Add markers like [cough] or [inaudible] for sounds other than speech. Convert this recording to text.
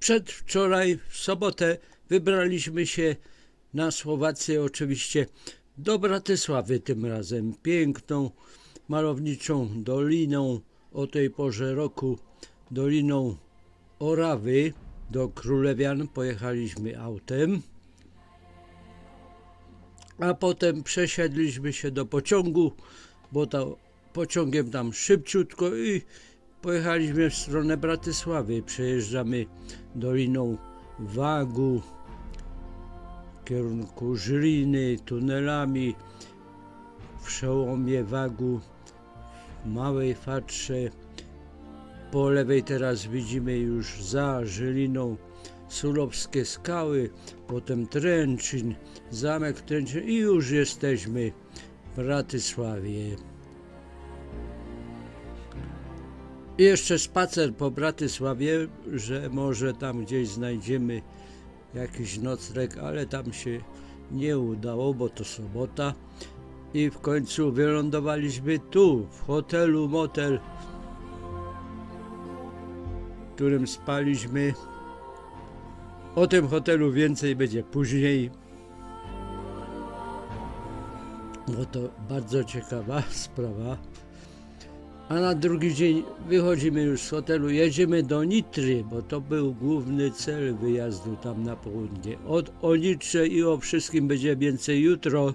Przedwczoraj, w sobotę, wybraliśmy się na Słowację, oczywiście do Bratysławy tym razem. Piękną, malowniczą doliną o tej porze roku, doliną Orawy do Królewian pojechaliśmy autem. A potem przesiedliśmy się do pociągu, bo to pociągiem tam szybciutko i pojechaliśmy w stronę Bratysławy. Przejeżdżamy doliną Wagu w kierunku Żyliny, tunelami w przełomie Wagu, w Małej Fatrze. Po lewej teraz widzimy już za Żyliną Sulowskie skały, potem Tręczyn, zamek Tręczyn i już jesteśmy w Bratysławie. I jeszcze spacer po Bratysławie, że może tam gdzieś znajdziemy jakiś nocleg, ale tam się nie udało, bo to sobota. I w końcu wylądowaliśmy tu, w hotelu Motel, w którym spaliśmy. O tym hotelu więcej będzie później. Bo to bardzo ciekawa [laughs] sprawa. A na drugi dzień wychodzimy już z hotelu, jedziemy do Nitry, bo to był główny cel wyjazdu tam na południe. Od o Nitrze i o wszystkim będzie więcej jutro.